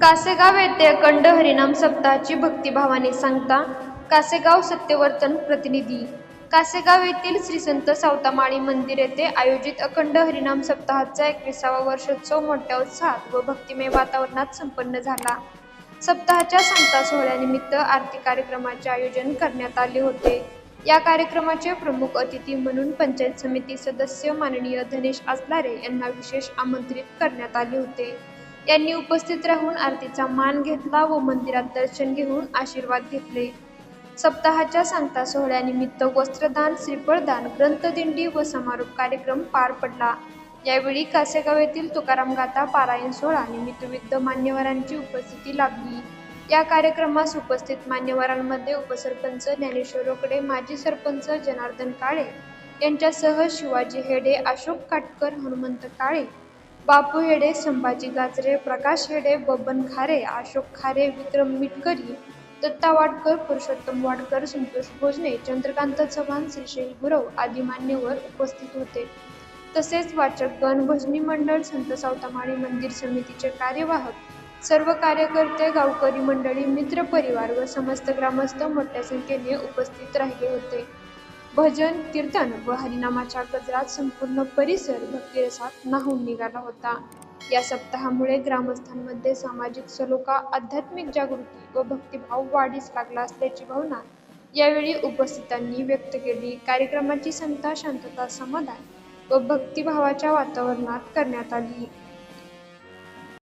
कासेगाव येथे अखंड हरिनाम सप्ताहाची भक्तिभावाने सांगता कासेगाव सत्यवर्तन प्रतिनिधी. कासेगाव येथील श्री संत सावतामाळी मंदिर येथे आयोजित अखंड हरिनाम सप्ताहाचा एकविसावा वर्षोत्सव मोठ्या उत्साहात व भक्तिमय वातावरणात संपन्न झाला. सप्ताहाच्या सांगता सोहळ्यानिमित्त आरती कार्यक्रमाचे आयोजन करण्यात आले होते. या कार्यक्रमाचे प्रमुख अतिथी म्हणून पंचायत समिती सदस्य माननीय धनेश आसलारे यांना विशेष आमंत्रित करण्यात आले होते. यांनी उपस्थित राहून आरतीचा मान घेतला व मंदिरात दर्शन घेऊन आशीर्वाद घेतले. सप्ताहाच्या सांगता सोहळ्यानिमित्त वस्त्रदान श्रीफळदान ग्रंथदिंडी व समारोप कार्यक्रम पार पडला. यावेळी कासेगाव येथील तुकाराम गाथा पारायण सोहळा निमित्त विविध मान्यवरांची उपस्थिती लाभली. या कार्यक्रमास उपस्थित मान्यवरांमध्ये उपसरपंच ज्ञानेश्वर रोकडे माजी सरपंच जनार्दन काळे यांच्यासह शिवाजी हेडे अशोक काटकर हनुमंत काळे बापू हेडे संभाजी गाजरे प्रकाश हेडे बबन खारे अशोक खारे विक्रम मिटकरी दत्ता वाडकर पुरुषोत्तम वाडकर संतोष भोजने चंद्रकांत चव्हाण श्रीशैल गुरव आदी मान्यवर उपस्थित होते. तसेच वाचक गण भजनी मंडळ संत सावतामाळी मंदिर समितीचे कार्यवाहक सर्व कार्यकर्ते गावकरी मंडळी मित्र परिवार व समस्त ग्रामस्थ मोठ्या संख्येने उपस्थित राहिले होते. भजन कीर्तन व हरिनामाच्या गजरात संपूर्ण परिसर भक्तिरसात नाहून निघाला होता. या सप्ताहामुळे ग्रामस्थांमध्ये सामाजिक सलोखा आध्यात्मिक जागृती व भक्तिभाव वाढीस लागला असल्याची भावना यावेळी उपस्थितांनी व्यक्त केली. कार्यक्रमाची संता शांतता समाधान व भक्तिभावाच्या वातावरणात करण्यात आली.